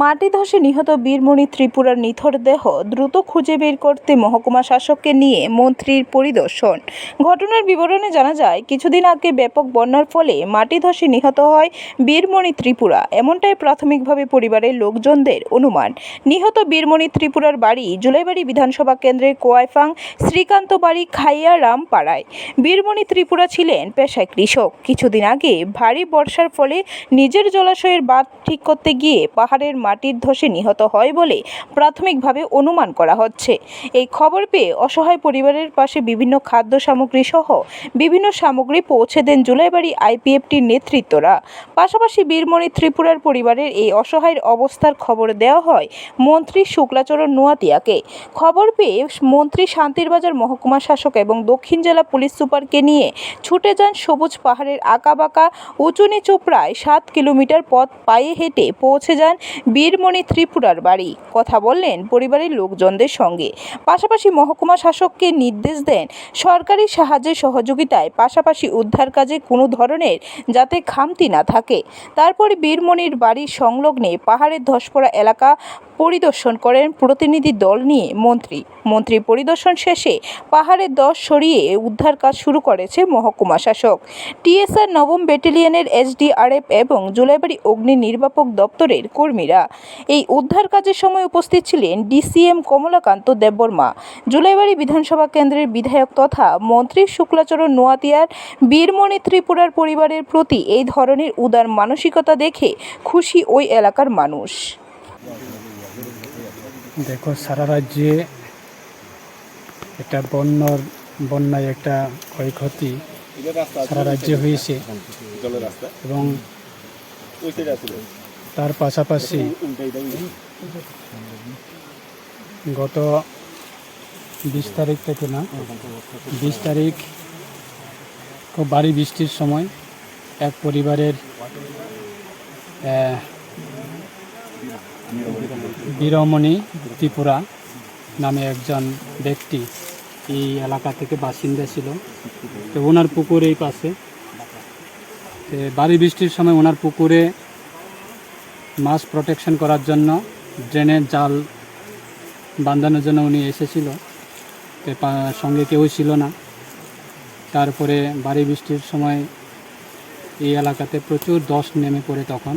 মাটি ধসে নিহত বীরমণি ত্রিপুরার নিথর দেহ দ্রুত খুঁজে বের করতে মহকুমা শাসককে নিয়ে মন্ত্রীর পরিদর্শন। ঘটনার বিবরণে জানা যায়, কিছুদিন আগে ব্যাপক বন্যার ফলে মাটি ধসে নিহত হয় বীরমণি ত্রিপুরা। এমনটাই প্রাথমিকভাবে পরিবারের লোকজনদের অনুমান। নিহত বীরমণি ত্রিপুরার বাড়ি জুলাইবাড়ি বিধানসভা কেন্দ্রের কোয়াইফাং শ্রীকান্ত বাড়ি খাইয়া রাম পাড়ায় বীরমণি ত্রিপুরা ছিলেন পেশায় কৃষক। কিছুদিন আগে ভারী বর্ষার ফলে নিজের জলাশয়ের বাঁধ ঠিক করতে গিয়ে পাহাড়ের মাটির ধসে নিহত হয় বলে প্রাথমিকভাবে অনুমান করা হচ্ছে। এই খবর পেয়ে অসহায় পরিবারের পাশে বিভিন্ন খাদ্য সামগ্রী সহ বিভিন্ন সামগ্রী পৌঁছে দেন জুলাইবাড়ি আইপিএফটির নেতৃত্বরা। পাশাপাশি বীরমণি ত্রিপুরার পরিবারের এই অসহায়ের অবস্থার খবর দেওয়া হয় মন্ত্রী শুক্লাচরণ নোয়াতিয়াকে। খবর পেয়ে মন্ত্রী শান্তিরবাজার মহকুমা শাসক এবং দক্ষিণ জেলা পুলিশ সুপারকে নিয়ে ছুটে যান সবুজ পাহাড়ের আঁকাবাঁকা, উঁচু নিচু প্রায় সাত কিলোমিটার পথ পায়ে হেঁটে পৌঁছে যান বীরমণি ত্রিপুরার বাড়ি। কথা বললেন পরিবারের লোকজনদের সঙ্গে। পাশাপাশি মহকুমা শাসককে নির্দেশ দেন সরকারি সাহায্যে সহযোগিতায় পাশাপাশি উদ্ধার কাজে কোনো ধরনের যাতে খামতি না থাকে। তারপরে বীরমণির বাড়ির সংলগ্নে পাহাড়ের ধসপড়া এলাকা পরিদর্শন করেন প্রতিনিধি দল নিয়ে মন্ত্রী। মন্ত্রী পরিদর্শন শেষে পাহাড়ের দশ সরিয়ে উদ্ধার কাজ শুরু করেছে মহকুমা শাসক। টিএসআর নবম ব্যাটালিয়নের এসডিআরএফ এবং জুলাইবাড়ি অগ্নি নির্বাপক দপ্তরের কর্মীরা। এই উদ্ধার কাজের সময় উপস্থিত ছিলেন ডিসিএম কমলাকান্ত দেববর্মা। জুলাইবাড়ি বিধানসভা কেন্দ্রের বিধায়ক তথা মন্ত্রী শুক্লাচরণ নোয়াতিয়ার, বীরমণি ত্রিপুরার পরিবারের প্রতি এই ধরনের উদার মানসিকতা দেখে খুশি ওই এলাকার মানুষ। দেখো, সারা রাজ্যে একটা বন্যর, বন্যায় একটা ক্ষয়ক্ষতি সারা রাজ্যে হয়েছে। এবং তার পাশাপাশি গত বিশ তারিখ থেকে না, বিশ তারিখ খুব ভারী বৃষ্টির সময় এক পরিবারের বীরমণি ত্রিপুরা নামে একজন ব্যক্তি এই এলাকা থেকে বাসিন্দা ছিল। তো ওনার পুকুর এই পাশে ভারী বৃষ্টির সময় ওনার পুকুরে মাছ প্রোটেকশন করার জন্য ড্রেনের জাল বাঁধানোর জন্য উনি এসেছিল। তো সঙ্গে কেউ ছিল না। তারপরে বাড়ি বৃষ্টির সময় এই এলাকাতে প্রচুর দশ নেমে পড়ে তখন।